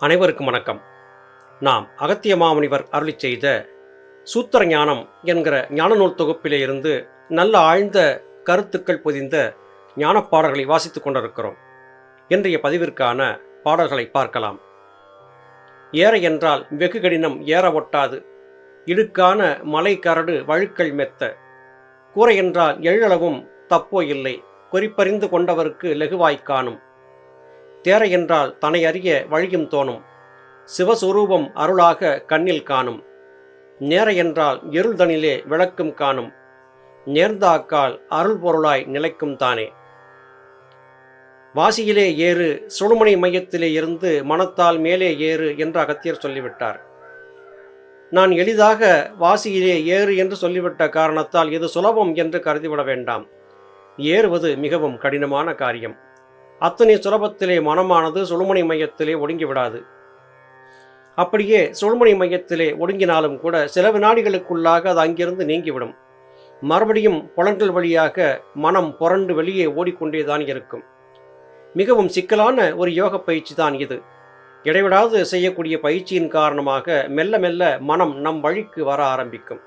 அனைவருக்கும் வணக்கம். நாம் அகத்திய மாமுனிவர் அருளிச் செய்த சூத்திர ஞானம் என்கிற ஞான நூல் தொகுப்பிலே இருந்து நல்ல ஆழ்ந்த கருத்துக்கள் பொதிந்த ஞான பாடல்களை வாசித்துக் கொண்டிருக்கிறோம். இன்றைய பதிவிற்கான பாடல்களை பார்க்கலாம். ஏற என்றால் வெகு கடினம் ஏற ஒட்டாது. இடுக்கான மலை கரடு வழுக்கல் மெத்த. கூரை என்றால் எழளவும் தப்போ இல்லை. குறிப்பறிந்து கொண்டவருக்கு லெகுவாய்க் காணும். தேர என்றால் தன்னை அறிய வழியும் தோணும். சிவஸ்வரூபம் அருளாக கண்ணில் காணும். நேர என்றால் இருள்தனிலே விளக்கும் காணும். நேர்ந்தாக்கால் அருள் பொருளாய் நிலைக்கும் தானே. வாசியிலே ஏறு சுடுமணி மையத்திலே இருந்து மனத்தால் மேலே ஏறு என்று அகத்தியர் சொல்லிவிட்டார். நான் எளிதாக வாசியிலே ஏறு என்று சொல்லிவிட்ட காரணத்தால் இது சுலபம் என்று கருதிவிட வேண்டாம். ஏறுவது மிகவும் கடினமான காரியம். அத்தனை சுலபத்திலே மனமானது சுழுமணி மையத்திலே ஒடுங்கிவிடாது. அப்படியே சுழுமணி மையத்திலே ஒடுங்கினாலும் கூட சில வினாடிகளுக்குள்ளாக அது அங்கிருந்து நீங்கிவிடும். மறுபடியும் புலன்கள் வழியாக மனம் புரண்டு வெளியே ஓடிக்கொண்டே தான் இருக்கும். மிகவும் சிக்கலான ஒரு யோக பயிற்சி தான் இது. இடைவிடாது செய்யக்கூடிய பயிற்சியின் காரணமாக மெல்ல மெல்ல மனம் நம் வழிக்கு வர ஆரம்பிக்கும்.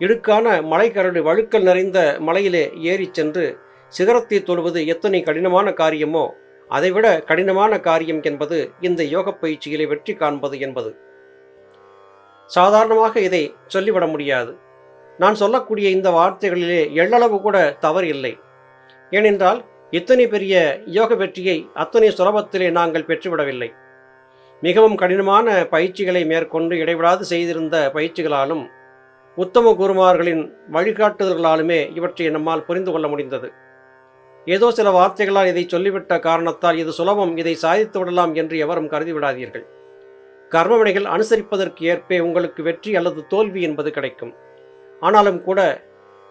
இடுக்கான மலைக்கரடு வழுக்கல் நிறைந்த மலையிலே ஏறிச் சென்று சிகரத்தை தொழுவது எத்தனை கடினமான காரியமோ அதைவிட கடினமான காரியம் என்பது இந்த யோக பயிற்சியிலே வெற்றி காண்பது என்பது. சாதாரணமாக இதை சொல்லிவிட முடியாது. நான் சொல்லக்கூடிய இந்த வார்த்தைகளிலே எள்ளளவு கூட தவறு இல்லை. ஏனென்றால் இத்தனை பெரிய யோக வெற்றியை அத்தனை சுலபத்திலே நாங்கள் பெற்றுவிடவில்லை. மிகவும் கடினமான பயிற்சிகளை மேற்கொண்டு இடைவிடாது செய்திருந்த பயிற்சிகளாலும் உத்தம குருமார்களின் வழிகாட்டுதல்களாலுமே இவற்றை நம்மால் புரிந்து கொள்ள முடிந்தது. ஏதோ சில வார்த்தைகளால் இதை சொல்லிவிட்ட காரணத்தால் இது சுலபம். இதை சாதித்து விடலாம் என்று எவரும் கருதி விடாதீர்கள். கர்மவினைகள் அனுசரிப்பதற்கு ஏற்பே உங்களுக்கு வெற்றி அல்லது தோல்வி என்பது கிடைக்கும். ஆனாலும் கூட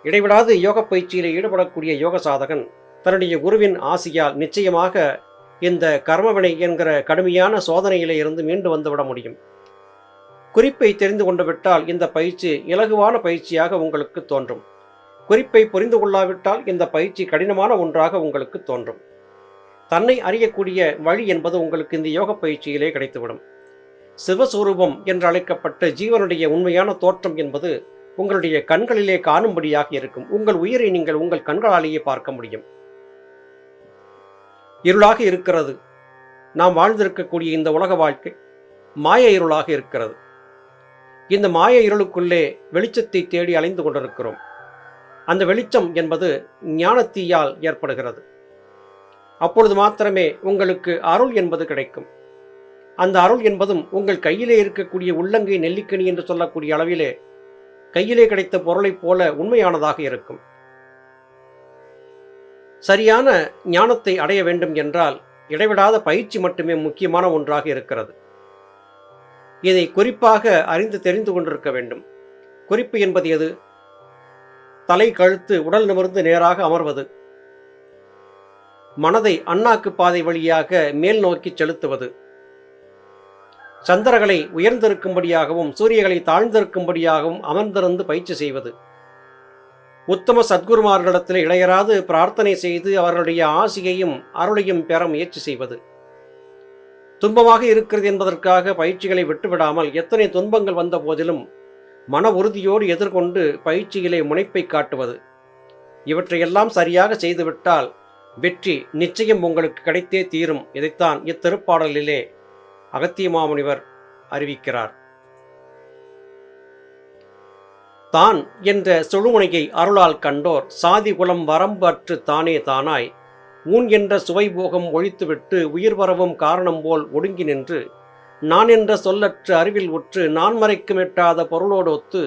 இடைவிடாது யோக பயிற்சியில் ஈடுபடக்கூடிய யோக சாதகன் தன்னுடைய குருவின் ஆசியால் நிச்சயமாக இந்த கர்மவினை என்கிற கடுமையான சோதனையிலே இருந்து மீண்டு வந்துவிட முடியும். குறிப்பை தெரிந்து கொண்டு விட்டால் இந்த பயிற்சி இலகுவான பயிற்சியாக உங்களுக்கு தோன்றும். குறிப்பை புரிந்து கொள்ளாவிட்டால் இந்த பயிற்சி கடினமான ஒன்றாக உங்களுக்கு தோன்றும். தன்னை அறியக்கூடிய வழி என்பது உங்களுக்கு இந்த யோக பயிற்சியிலே கிடைத்துவிடும். சிவஸ்வரூபம் என்று அழைக்கப்பட்ட ஜீவனுடைய உண்மையான தோற்றம் என்பது உங்களுடைய கண்களிலே காணும்படியாக இருக்கும். உங்கள் உயிரை நீங்கள் உங்கள் கண்களாலேயே பார்க்க முடியும். இருளாக இருக்கிறது. நாம் வாழ்ந்திருக்கக்கூடிய இந்த உலக வாழ்க்கை மாய இருளாக இருக்கிறது. இந்த மாய இருளுக்குள்ளே வெளிச்சத்தை தேடி அலைந்து கொண்டிருக்கிறோம். அந்த வெளிச்சம் என்பது ஞானத்தீயால் ஏற்படுகிறது. அப்பொழுது மாத்திரமே உங்களுக்கு அருள் என்பது கிடைக்கும். அந்த அருள் என்பதும் உங்கள் கையிலே இருக்கக்கூடிய உள்ளங்கை நெல்லிக்கனி என்று சொல்லக்கூடிய அளவிலே கையிலே கிடைத்த பொருளைப் போல உண்மையானதாக இருக்கும். சரியான ஞானத்தை அடைய வேண்டும் என்றால் இடைவிடாத பயிற்சி மட்டுமே முக்கியமான ஒன்றாக இருக்கிறது. இதை குறிப்பாக அறிந்து தெரிந்து கொண்டிருக்க வேண்டும். குறிப்பு என்பது எது? தலை கழுத்து உடல் நிமிர்ந்து நேராக அமர்வது. மனதை அண்ணாக்கு பாதை வழியாக மேல் நோக்கி செலுத்துவது. சந்திரகளை உயர்ந்திருக்கும்படியாகவும் சூரியகளை தாழ்ந்திருக்கும்படியாகவும் அமர்ந்திருந்து பயிற்சி செய்வது. உத்தம சத்குருமார்களிடத்தில் இளையராது பிரார்த்தனை செய்து அவர்களுடைய ஆசியையும் அருளையும் பெற முயற்சி செய்வது. துன்பமாக இருக்கிறது என்பதற்காக பயிற்சிகளை விட்டுவிடாமல் எத்தனை துன்பங்கள் வந்த போதிலும் மன உறுதியோடு எதிர்கொண்டு பயிற்சியிலே முனைப்பை காட்டுவது. இவற்றையெல்லாம் சரியாக செய்துவிட்டால் வெற்றி நிச்சயம் உங்களுக்கு கிடைத்தே தீரும். இதைத்தான் இத்திருப்பாடலிலே அகத்தியமாமுனிவர் அறிவிக்கிறார். தான் என்ற சொழுமுனையை அருளால் கண்டோர் சாதி குலம் வரம்பற்று தானே தானாய். ஊன் என்ற சுவை போகம் ஒழித்துவிட்டு உயிர் வரவும் காரணம் போல் ஒடுங்கி நின்று நான் என்ற சொல்லற்று அறிவில் உற்று நான் மறைக்கும் எட்டாத பொருளோடு ஒத்து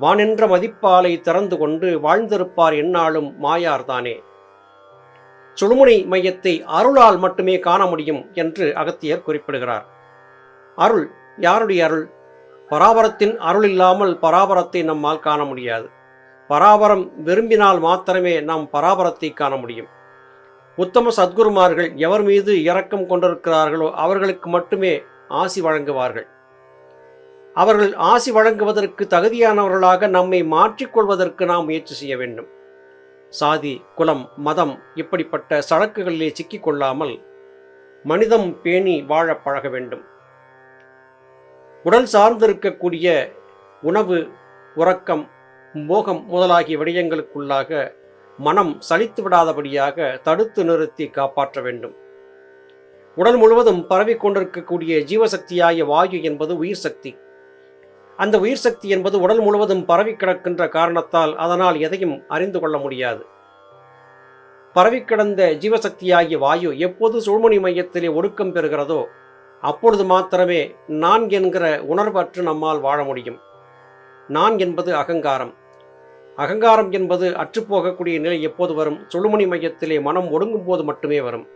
வானென்ற மதிப்பாலை திறந்து கொண்டு வாழ்ந்திருப்பார் என்னாலும் மாயார்தானே. சுழுமுனை மையத்தை அருளால் மட்டுமே காண முடியும் என்று அகத்தியர் குறிப்பிடுகிறார். அருள் யாருடைய அருள்? பராபரத்தின் அருள் இல்லாமல் பராபரத்தை நம்மால் காண முடியாது. பராபரம் விரும்பினால் மாத்திரமே நாம் பராபரத்தை காண முடியும். உத்தம சத்குருமார்கள் எவர் மீது இரக்கம் கொண்டிருக்கிறார்களோ அவர்களுக்கு மட்டுமே ஆசி வழங்குவார்கள். அவர்கள் ஆசி வழங்குவதற்கு தகுதியானவர்களாக நம்மை மாற்றிக்கொள்வதற்கு நாம் முயற்சி செய்ய வேண்டும். சாதி குலம் மதம் இப்படிப்பட்ட சழக்குகளிலே சிக்கிக்கொள்ளாமல் மனிதம் பேணி வாழ பழக வேண்டும். உடல் சார்ந்திருக்கக்கூடிய உணவு உறக்கம் மோகம் முதலாகிய விடயங்களுக்குள்ளாக மனம் சலித்து விடாதபடியாக தடுத்து நிறுத்தி காப்பாற்ற வேண்டும். உடல் முழுவதும் பரவிக் கொண்டிருக்கக்கூடிய ஜீவசக்தியாகிய வாயு என்பது உயிர் சக்தி. அந்த உயிர் சக்தி என்பது உடல் முழுவதும் பரவி கிடக்கின்ற காரணத்தால் அதனால் எதையும் அறிந்து கொள்ள முடியாது. பரவி கிடந்த ஜீவசக்தியாகிய வாயு எப்போது சுழ்மணி மையத்திலே ஒடுக்கம் பெறுகிறதோ அப்பொழுது மாத்திரமே நான் என்கிற உணர்வற்று நம்மால் வாழ முடியும். நான் என்பது அகங்காரம். அகங்காரம் என்பது அற்றுப்போகக்கூடிய நிலை எப்போது வரும்? சுழுமணி மையத்திலே மனம் ஒடுங்கும் போது மட்டுமே வரும்.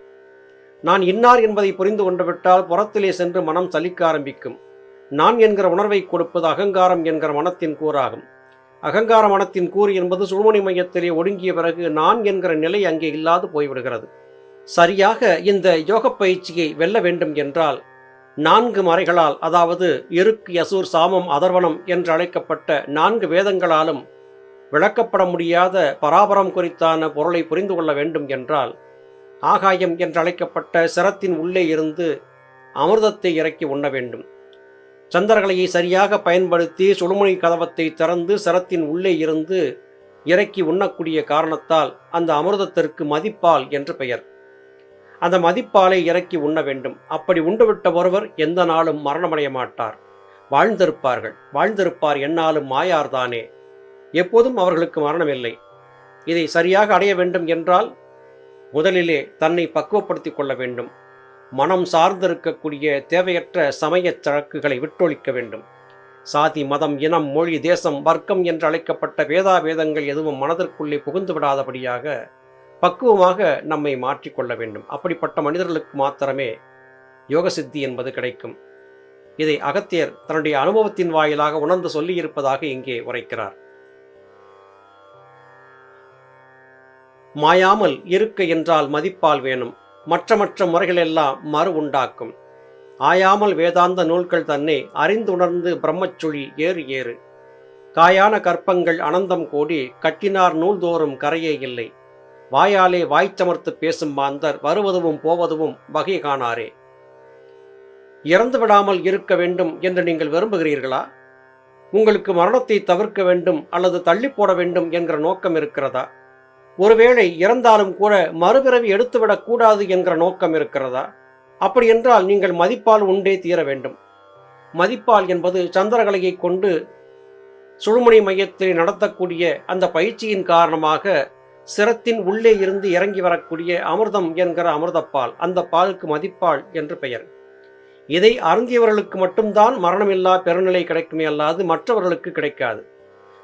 நான் இன்னார் என்பதை புரிந்து கொண்டுவிட்டால் புறத்திலே சென்று மனம் சலிக்க ஆரம்பிக்கும். நான் என்கிற உணர்வை கொடுப்பது அகங்காரம் என்கிற மனத்தின் கூறாகும். அகங்கார மனத்தின் கூறு என்பது சுழுமணி மையத்திலே ஒடுங்கிய பிறகு நான் என்கிற நிலை அங்கே இல்லாது போய்விடுகிறது. சரியாக இந்த யோக பயிற்சியை வெல்ல வேண்டும் என்றால் நான்கு மறைகளால் அதாவது இருக்கு யசூர் சாமம் அதர்வனம் என்று அழைக்கப்பட்ட நான்கு வேதங்களாலும் விளக்கப்பட முடியாத பராபரம் குறித்தான பொருளை புரிந்து கொள்ள வேண்டும் என்றால் ஆகாயம் என்றழைக்கப்பட்ட சிரத்தின் உள்ளே இருந்து அமிர்தத்தை இறக்கி உண்ண வேண்டும். சந்திரகலையை சரியாக பயன்படுத்தி சுழுமணி கதவத்தை திறந்து சிரத்தின் உள்ளே இருந்து இறக்கி உண்ணக்கூடிய காரணத்தால் அந்த அமிர்தத்திற்கு மதிப்பால் என்று பெயர். அந்த மதிப்பாலை இறக்கி உண்ண வேண்டும். அப்படி உண்டுவிட்ட ஒருவர் எந்த நாளும் மரணமடைய மாட்டார். வாழ்ந்திருப்பார்கள். வாழ்ந்திருப்பார் என்னாலும் மாயார்தானே. எப்போதும் அவர்களுக்கு மரணமில்லை. இதை சரியாக அடைய வேண்டும் என்றால் முதலிலே தன்னை பக்குவப்படுத்திக் கொள்ள வேண்டும். மனம் சார்ந்திருக்கக்கூடிய தேவையற்ற சமயச் சழக்குகளை விட்டொழிக்க வேண்டும். சாதி மதம் இனம் மொழி தேசம் வர்க்கம் என்று அழைக்கப்பட்ட வேதா வேதங்கள் எதுவும் மனதிற்குள்ளே புகுந்து விடாதபடியாக பக்குவமாக நம்மை மாற்றிக்கொள்ள வேண்டும். அப்படிப்பட்ட மனிதர்களுக்கு மாத்திரமே யோக சித்தி என்பது கிடைக்கும். இதை அகத்தியர் தன்னுடைய அனுபவத்தின் வாயிலாக உணர்ந்து சொல்லியிருப்பதாக இங்கே உரைக்கிறார். மாயாமல் இருக்க என்றால் மதிப்பால் வேணும். மற்ற மற்ற முறைகளெல்லாம் மறு உண்டாக்கும். ஆயாமல் வேதாந்த நூல்கள் தன்னை அறிந்துணர்ந்து பிரம்மச்சுழி ஏறு ஏறு. காயான கற்பங்கள் அனந்தம் கோடி கட்டினார் நூல்தோறும் கரையே இல்லை. வாயாலே வாய்ச்சமர்த்து பேசும் மாந்தர் வருவதும் போவதும் வகை காணாரே இறந்து விடாமல் இருக்க வேண்டும் என்று நீங்கள் விரும்புகிறீர்களா? உங்களுக்கு மரணத்தை தவிர்க்க வேண்டும் அல்லது தள்ளி போட வேண்டும் என்கிற நோக்கம் இருக்கிறதா? ஒருவேளை இறந்தாலும் கூட மறுபிறவி எடுத்துவிடக் கூடாது என்கிற நோக்கம் இருக்கிறதா? அப்படி என்றால் நீங்கள் மதிப்பால் உண்டே தீர வேண்டும். மதிப்பால் என்பது சந்திரகலையை கொண்டு சுழுமணி மையத்தில் நடத்தக்கூடிய அந்த பயிற்சியின் காரணமாக சிரத்தின் உள்ளே இருந்து இறங்கி வரக்கூடிய அமிர்தம் என்கிற அமிர்தப்பால் அந்த பாலுக்கு மதிப்பால் என்று பெயர். இதை அருந்தியவர்களுக்கு மட்டும்தான் மரணமில்லா பெருநிலை கிடைக்குமே அல்லாது மற்றவர்களுக்கு கிடைக்காது.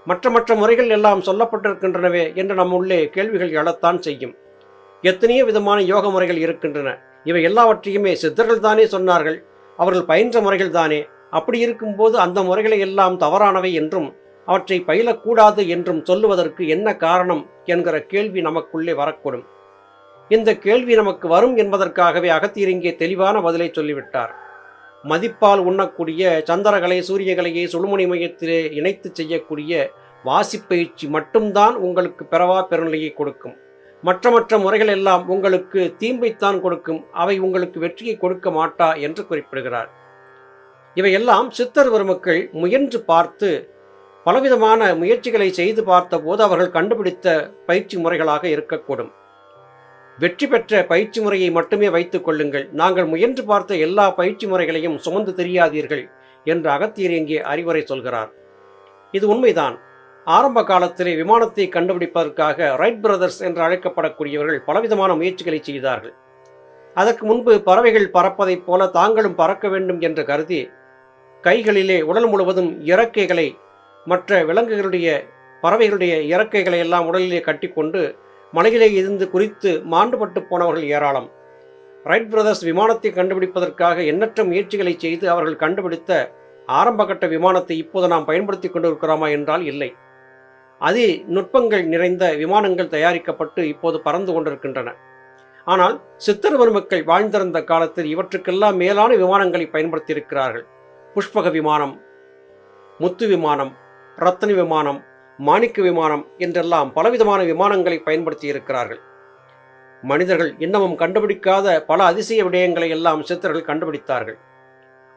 மற்ற மற்ற முறைகள் எல்லாம் சொல்லப்பட்டிருக்கின்றனவே என்று நம் உள்ளே கேள்விகள் எழத்தான் செய்யும். எத்தனையோ விதமான யோக முறைகள் இருக்கின்றன. இவை எல்லாவற்றையுமே சித்தர்கள் தானே சொன்னார்கள். அவர்கள் பயின்ற முறைகள் தானே. அப்படி இருக்கும்போது அந்த முறைகளை எல்லாம் தவறானவை என்றும் அவற்றை பயிலக்கூடாது என்றும் சொல்லுவதற்கு என்ன காரணம் என்கிற கேள்வி நமக்குள்ளே வரக்கூடும். இந்த கேள்வி நமக்கு வரும் என்பதற்காகவே அகத்தியர் இங்கே தெளிவான பதிலை சொல்லிவிட்டார். மதிப்பால் உண்ணக்கூடிய சந்திரகலை சூரியகலையை சுழுமணி மையத்திலே இணைத்து செய்யக்கூடிய வாசிப்பயிற்சி மட்டும்தான் உங்களுக்கு பிறவா பெருநிலையை கொடுக்கும். மற்ற மற்ற முறைகள் எல்லாம் உங்களுக்கு தீம்பைத்தான் கொடுக்கும். அவை உங்களுக்கு வெற்றியை கொடுக்க மாட்டா என்று குறிப்பிடுகிறார். இவையெல்லாம் சித்தர் பெருமக்கள் முயன்று பார்த்து பலவிதமான முயற்சிகளை செய்து பார்த்தபோது அவர்கள் கண்டுபிடித்த பயிற்சி முறைகளாக இருக்கக்கூடும். வெற்றி பெற்ற பயிற்சி முறையை மட்டுமே வைத்துக் கொள்ளுங்கள். நாங்கள் முயன்று பார்த்த எல்லா பயிற்சி முறைகளையும் சுமந்து தெரியாதீர்கள் என்று அகத்தியர் இங்கே அறிவுரை சொல்கிறார். இது உண்மைதான். ஆரம்ப காலத்திலே விமானத்தை கண்டுபிடிப்பதற்காக ரைட் பிரதர்ஸ் என்று அழைக்கப்படக்கூடியவர்கள் பலவிதமான முயற்சிகளை செய்தார்கள். அதற்கு முன்பு பறவைகள் பறப்பதைப் போல தாங்களும் பறக்க வேண்டும் என்று கருதி கைகளிலே உடல் முழுவதும் இறக்கைகளை மற்ற விலங்குகளுடைய பறவைகளுடைய இறக்கைகளை எல்லாம் உடலிலே கட்டிக்கொண்டு மலையிலே இருந்து குறித்து மாண்டுபட்டு போனவர்கள் ஏராளம். ரைட் பிரதர்ஸ் விமானத்தை கண்டுபிடிப்பதற்காக எண்ணற்ற முயற்சிகளை செய்து அவர்கள் கண்டுபிடித்த ஆரம்பகட்ட விமானத்தை இப்போது நாம் பயன்படுத்தி கொண்டிருக்கிறோமா என்றால் இல்லை. அதி நுட்பங்கள் நிறைந்த விமானங்கள் தயாரிக்கப்பட்டு இப்போது பறந்து கொண்டிருக்கின்றன. ஆனால் சித்தர் மக்கள் வாழ்ந்திருந்த காலத்தில் இவற்றுக்கெல்லாம் மேலான விமானங்களை பயன்படுத்தியிருக்கிறார்கள். புஷ்பக விமானம் முத்து விமானம் ரத்தன விமானம் மாணிக்க விமானம் என்றெல்லாம் பலவிதமான விமானங்களை பயன்படுத்தி இருக்கிறார்கள் மனிதர்கள் இன்னமும் கண்டுபிடிக்காத பல அதிசய விடயங்களை எல்லாம் சித்தர்கள் கண்டுபிடித்தார்கள்.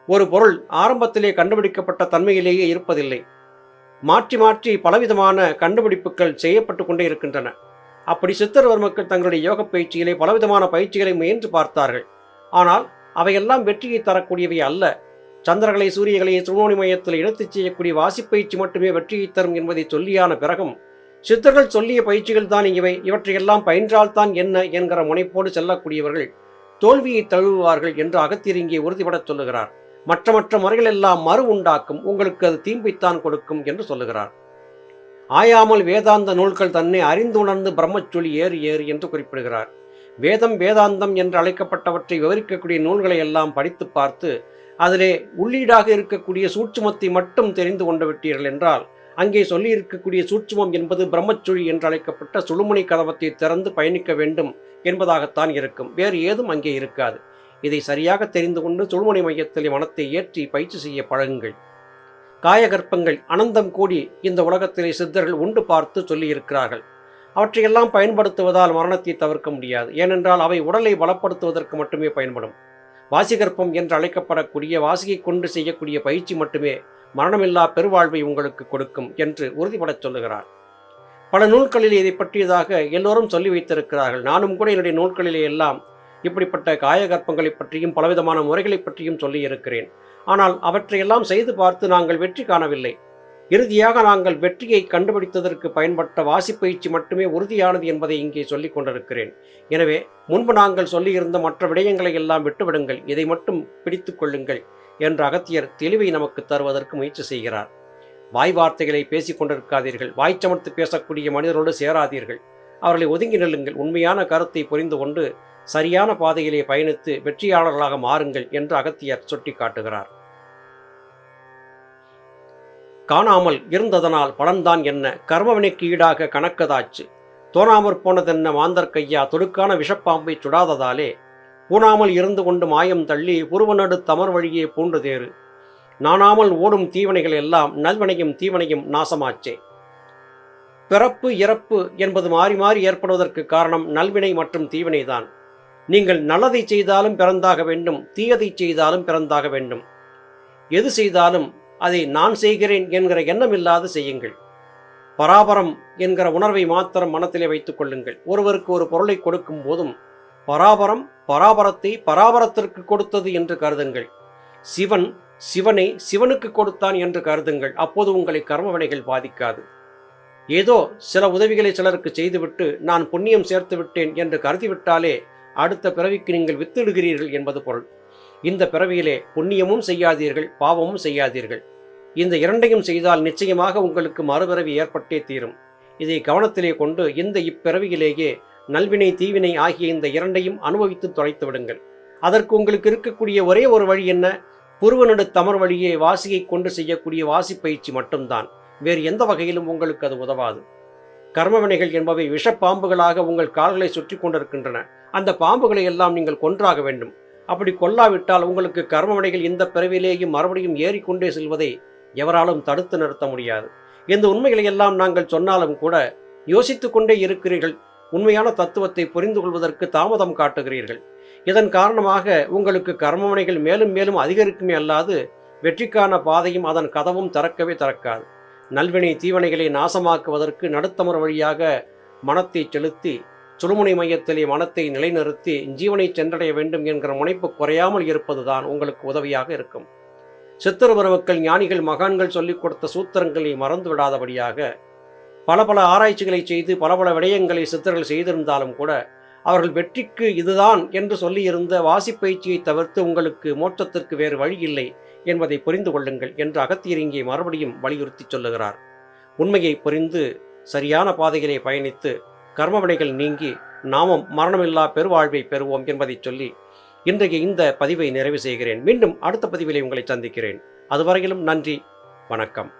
ஒரு பொருள் ஆரம்பத்திலே கண்டுபிடிக்கப்பட்ட தன்மையிலேயே இருப்பதில்லை. மாற்றி மாற்றி பலவிதமான கண்டுபிடிப்புகள் செய்யப்பட்டு கொண்டே இருக்கின்றன. அப்படி சித்தர்வர்மக்கள் தங்களுடைய யோக பயிற்சியிலே பலவிதமான பயிற்சிகளை முயன்று பார்த்தார்கள். ஆனால் அவையெல்லாம் வெற்றியை தரக்கூடியவை அல்ல. சந்திரகளை சூரியகளை சுமோனி மையத்தில் எடுத்துச் செய்யக்கூடிய வாசிப்பயிற்சி மட்டுமே வெற்றியை தரும் என்பதை சொல்லியான பிறகும் சித்தர்கள் சொல்லிய பயிற்சிகள் தான் இவை. இவற்றையெல்லாம் பயின்றால்தான் என்ன என்கிற முனைப்போடு செல்லக்கூடியவர்கள் தோல்வியை தழுவுவார்கள் என்று அகத்தியர் இங்கே உறுதிபடச் சொல்லுகிறார். மற்ற மற்ற முறைகளெல்லாம் மறு உண்டாக்கும் உங்களுக்கு அது தீம்பைத்தான் கொடுக்கும் என்று சொல்லுகிறார். ஆயாமல் வேதாந்த நூல்கள் தன்னை அறிந்து உணர்ந்து பிரம்மச்சொலி ஏறு ஏறு என்று குறிப்பிடுகிறார். வேதம் வேதாந்தம் என்று அழைக்கப்பட்டவற்றை விவரிக்கக்கூடிய நூல்களை எல்லாம் படித்து பார்த்து அதிலே உள்ளீடாக இருக்கக்கூடிய சூட்சுமத்தை மட்டும் தெரிந்து கொண்டு விட்டீர்கள் என்றால் அங்கே சொல்லியிருக்கக்கூடிய சூட்சுமம் என்பது பிரம்மச்சுழி என்று அழைக்கப்பட்ட சுழுமுனை கதவத்தை திறந்து பயணிக்க வேண்டும் என்பதாகத்தான் இருக்கும். வேறு ஏதும் அங்கே இருக்காது. இதை சரியாக தெரிந்து கொண்டு சுழுமுனை மையத்தில் மனத்தை ஏற்றி பயிற்சி செய்ய பழகுங்கள். காயகற்பங்கள் அனந்தம் கூடி இந்த உலகத்திலே சித்தர்கள் உண்டு பார்த்து சொல்லியிருக்கிறார்கள். அவற்றையெல்லாம் பயன்படுத்துவதால் மரணத்தை தவிர்க்க முடியாது. ஏனென்றால் அவை உடலை பலப்படுத்துவதற்கு மட்டுமே பயன்படும். வாசிகற்பம் என்று அழைக்கப்படக்கூடிய வாசிகை கொண்டு செய்யக்கூடிய பயிற்சி மட்டுமே மரணமில்லா பெருவாழ்வை உங்களுக்கு கொடுக்கும் என்று உறுதிபடச் சொல்லுகிறார். பல நூல்களில் இதை பற்றியதாக எல்லோரும் சொல்லி வைத்திருக்கிறார்கள். நானும் கூட என்னுடைய நூல்களிலே எல்லாம் இப்படிப்பட்ட காயகற்பங்களை பற்றியும் பலவிதமான முறைகளை பற்றியும் சொல்லியிருக்கிறேன். ஆனால் அவற்றையெல்லாம் செய்து பார்த்து நாங்கள் வெற்றி காணவில்லை. இறுதியாக நாங்கள் வெற்றியை கண்டுபிடித்ததற்கு பயன்பட்ட வாசிப்பயிற்சி மட்டுமே உறுதியானது என்பதை இங்கே சொல்லிக் கொண்டிருக்கிறேன். எனவே முன்பு நாங்கள் சொல்லியிருந்த மற்ற விடயங்களை எல்லாம் விட்டுவிடுங்கள். இதை மட்டும் பிடித்து கொள்ளுங்கள் என்ற அகத்தியர் தெளிவை நமக்கு தருவதற்கு முயற்சி செய்கிறார். வாய் வார்த்தைகளை பேசிக் கொண்டிருக்காதீர்கள். வாய்ச்சமர்த்து பேசக்கூடிய மனிதரோடு சேராதீர்கள். அவர்களை ஒதுங்கி நில்லுங்கள். உண்மையான கருத்தை புரிந்து கொண்டு சரியான பாதையிலே பயணித்து வெற்றியாளர்களாக மாறுங்கள் என்று அகத்தியர் சுட்டி காட்டுகிறார் காணாமல் இருந்ததனால் பலன்தான் என்ன? கர்மவினைக்கு ஈடாக கணக்கதாச்சு. தோணாமற் போனதென்ன மாந்தர் கையா? தொடுக்கான விஷப்பாம்பை சுடாததாலே. பூணாமல் இருந்து கொண்டு மாயம் தள்ளி புருவனடு தமர் வழியே பூண்டு தேறு. நாணாமல் ஓடும் தீவனைகள் எல்லாம் நல்வினையும் தீவனையும் நாசமாச்சே. பிறப்பு இறப்பு என்பது மாறி மாறி ஏற்படுவதற்கு காரணம் நல்வினை மற்றும் தீவினைதான். நீங்கள் நல்லதை செய்தாலும் பிறந்தாக வேண்டும் தீயதை செய்தாலும் பிறந்தாக வேண்டும். எது செய்தாலும் அதை நான் செய்கிறேன் என்கிற எண்ணம் இல்லாது செய்யுங்கள். பராபரம் என்கிற உணர்வை மாத்திரம் மனத்திலே வைத்துக் கொள்ளுங்கள். ஒருவருக்கு ஒரு பொருளை கொடுக்கும் போதும் பராபரம் பராபரத்தை பராபரத்திற்கு கொடுத்தது என்று கருதுங்கள். சிவன் சிவனை சிவனுக்கு கொடுத்தான் என்று கருதுங்கள். அப்போது உங்களை கர்மவினைகள் பாதிக்காது. ஏதோ சில உதவிகளை சிலருக்கு செய்துவிட்டு நான் புண்ணியம் சேர்த்து விட்டேன் என்று கருதிவிட்டாலே அடுத்த பிறவிக்கு நீங்கள் வித்திடுகிறீர்கள் என்பது பொருள். இந்த பிறவியிலே புண்ணியமும் செய்யாதீர்கள் பாவமும் செய்யாதீர்கள். இந்த இரண்டையும் செய்தால் நிச்சயமாக உங்களுக்கு மறுபிறவி ஏற்பட்டே தீரும். இதை கவனத்திலே கொண்டு இந்த இப்பிறவியிலேயே நல்வினை தீவினை ஆகிய இந்த இரண்டையும் அனுபவித்து தொலைத்து விடுங்கள். அதற்கு உங்களுக்கு இருக்கக்கூடிய ஒரே ஒரு வழி என்ன? புருவனடு தமர் வழியே வாசியை கொண்டு செய்யக்கூடிய வாசி பயிற்சி மட்டும்தான். வேறு எந்த வகையிலும் உங்களுக்கு அது உதவாது. கர்மவினைகள் என்பவை விஷப்பாம்புகளாக உங்கள் கால்களை சுற்றி கொண்டிருக்கின்றன. அந்த பாம்புகளை எல்லாம் நீங்கள் கொன்றாக வேண்டும். அப்படி கொல்லாவிட்டால் உங்களுக்கு கர்மவினைகள் இந்த பிறவிலேயும் மறுபடியும் ஏறிக்கொண்டே செல்வதை எவராலும் தடுத்து நிறுத்த முடியாது. இந்த உண்மைகளை எல்லாம் நாங்கள் சொன்னாலும் கூட யோசித்து கொண்டே இருக்கிறீர்கள். உண்மையான தத்துவத்தை புரிந்து கொள்வதற்கு தாமதம் காட்டுகிறீர்கள். இதன் காரணமாக உங்களுக்கு கர்மவினைகள் மேலும் மேலும் அதிகரிக்குமே அல்லாது வெற்றிக்கான பாதையும் அதன் கதவும் திறக்கவே திறக்காது. நல்வினை தீவனைகளை நாசமாக்குவதற்கு நடுத்தமர் வழியாக மனத்தை செலுத்தி சுழுமுனை மையத்திலே மனத்தை நிலைநிறுத்தி ஜீவனை சென்றடைய வேண்டும் என்கிற முனைப்பு குறையாமல் இருப்பதுதான் உங்களுக்கு உதவியாக இருக்கும். சித்தருபரவுக்கள் ஞானிகள் மகான்கள் சொல்லிக் கொடுத்த சூத்திரங்களை மறந்து விடாதபடியாக பல பல ஆராய்ச்சிகளை செய்து பல பல விடயங்களை சித்தர்கள் செய்திருந்தாலும் கூட அவர்கள் வெற்றிக்கு இதுதான் என்று சொல்லியிருந்த வாசிப்பயிற்சியை தவிர்த்து உங்களுக்கு மோட்சத்திற்கு வேறு வழி இல்லை என்பதை புரிந்து கொள்ளுங்கள் என்று அகத்தியர் இங்கே மறுபடியும் வலியுறுத்தி சொல்லுகிறார். உண்மையை புரிந்து சரியான பாதைகளை பயணித்து கர்மவினைகள் நீங்கி நாமும் மரணமில்லா பெருவாழ்வை பெறுவோம் என்பதை சொல்லி இன்றைய இந்த பதிவை நிறைவு செய்கிறேன். மீண்டும் அடுத்த பதிவிலே உங்களை சந்திக்கிறேன். அதுவரையிலும் நன்றி வணக்கம்.